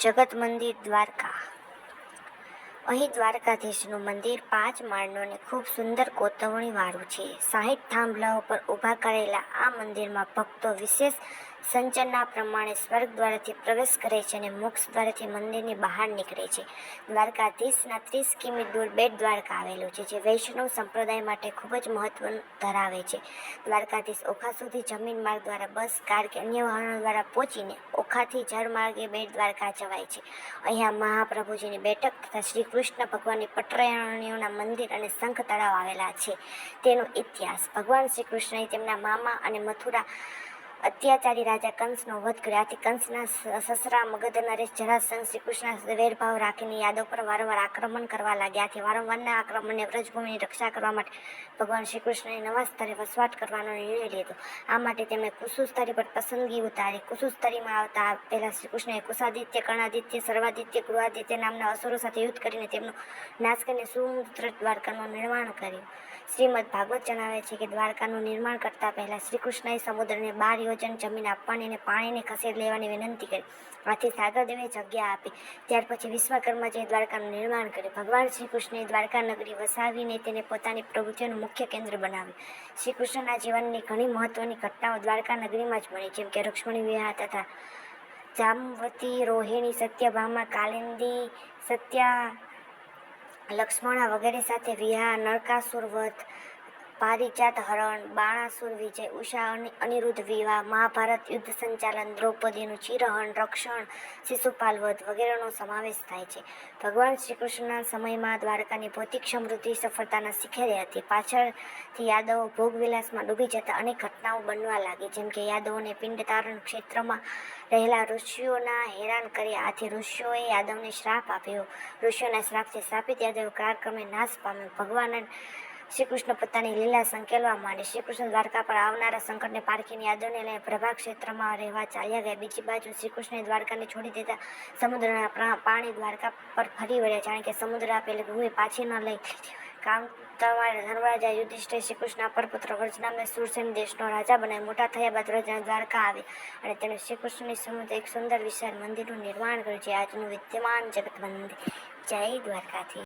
જગત મંદિર દ્વારકા. અહીં દ્વારકાધીશનું મંદિર પાંચ માળનું અને ખૂબ સુંદર કોતવણીવાળું છે. સાહીઠ થાંભલાઓ પર ઊભા કરેલા આ મંદિરમાં ભક્તો વિશેષ સંચના પ્રમાણે સ્વર્ગ દ્વારાથી પ્રવેશ કરે છે અને મોક્ષ દ્વારાથી મંદિરની બહાર નીકળે છે. દ્વારકાધીશના ત્રીસ કિમી દૂર બેટ દ્વારકા આવેલું છે, જે વૈષ્ણવ સંપ્રદાય માટે ખૂબ જ મહત્વ ધરાવે છે. દ્વારકાધીશ ઓખા સુધી જમીન માર્ગ દ્વારા બસ, કાર કે અન્ય વાહનો દ્વારા પહોંચીને ઓખાથી જળ માર્ગે બેટ દ્વારકા જવાય છે. અહીંયા મહાપ્રભુજીની બેઠક તથા શ્રી કૃષ્ણ ભગવાનની પટરાયણીઓના મંદિર અને શંખ તળાવ આવેલા છે. તેનો ઇતિહાસ. ભગવાન શ્રી કૃષ્ણએ તેમના મામા અને મથુરા અત્યાચારી રાજા કંસનો વધ કર્યો. કંસના સસરા મગધ નરેશ જરાસંઘ શ્રી કૃષ્ણ વેરભાવ રાખીને યાદવ પર વારંવાર આક્રમણ કરવા લાગ્યા. આથી વારંવારના આક્રમણને વ્રજભૂમિની રક્ષા કરવા માટે ભગવાન શ્રી કૃષ્ણએ નવા સ્તરે વસવાટ કરવાનો નિર્ણય લીધો. આ માટે તેમણે કુસુસ્તરી પર પસંદગી ઉતારી. કુસુસ્તરીમાં આવતા પહેલા શ્રી કૃષ્ણએ કુશાદિત્ય, કર્ણાદિત્ય, સર્વાદિત્ય, ગૃહાદિત્ય નામના અસુરો સાથે યુદ્ધ કરીને તેમનો નાશ કરીને સુમુદ્ર દ્વારકાનું નિર્માણ કર્યું. શ્રીમદ ભાગવત જણાવે છે કે દ્વારકાનું નિર્માણ કરતા પહેલા શ્રી કૃષ્ણએ સમુદ્રને બાર યોજન જમીન આપવાની અને પાણીને ખસેડી લેવાની વિનંતી કરી. આથી સાગરદેવે જગ્યા આપી. ત્યાર પછી વિશ્વકર્માજીએ દ્વારકાનું નિર્માણ કર્યું. ભગવાન શ્રી કૃષ્ણે દ્વારકા નગરી વસાવીને તેને પોતાની પ્રવૃત્તિઓનું મુખ્ય કેન્દ્ર બનાવ્યું. શ્રી કૃષ્ણના જીવનની ઘણી મહત્વની ઘટનાઓ દ્વારકા નગરીમાં જ બની. જેમ કે રૂક્ષ્મણી વિવાહ તથા જામવતી, રોહિણી, સત્યભામા, કાલિંદી, સત્યા, લક્ષ્મણા વગેરે સાથે વિહા નરકાસુર વધ પારિજાત હરણ, બાણાસુર વિજય, ઉષા અને, અનિરુદ્ધ વિવાહ, મહાભારત યુદ્ધ સંચાલન, દ્રૌપદીનું ચિરહરણ રક્ષણ, શિશુપાલ વધ વગેરેનો સમાવેશ થાય છે. ભગવાન શ્રી કૃષ્ણના સમયમાં દ્વારકાની ભૌતિક સમૃદ્ધિ સફળતાના શિખરે હતી. પાછળથી યાદવો ભોગવિલાસમાં ડૂબી જતા અનેક ઘટનાઓ બનવા લાગી. જેમ કે યાદવોને પિંડ તારણ ક્ષેત્રમાં રહેલા ઋષિઓના હેરાન કર્યા. આથી ઋષિઓએ યાદવને શ્રાપ આપ્યો. ઋષિઓના શ્રાપથી સ્થાપિત યાદવ કાળક્રમે નાશ પામ્યો. ભગવાન શ્રી કૃષ્ણ પોતાની લીલા સંકેલવા માંડી. શ્રી કૃષ્ણ દ્વારકા પર આવનારા સંકટને પારખીની યાદોને લઈને પ્રભા ક્ષેત્રમાં રહેવા ચાલ્યા ગયા. બીજી બાજુ શ્રી કૃષ્ણે દ્વારકાને છોડી દેતા સમુદ્રના પાણી દ્વારકા પર ફરી વળ્યા, જાણે કે સમુદ્ર આપેલી ભૂમિ પાછી ન લઈ. કામ તમારે ધર્મરાજા યુધિષ્ઠિર શ્રી કૃષ્ણના પરપુત્ર વ્રજનામે સુરસેન દેશનો રાજા બનાવી મોટા થયા બાદ વ્રજના દ્વારકા આવે અને તેણે શ્રી કૃષ્ણની સમુદ્ર એક સુંદર વિશાળ મંદિરનું નિર્માણ કર્યું છે આજનું વિદ્યમાન જગત મંદિર જય દ્વારકાથી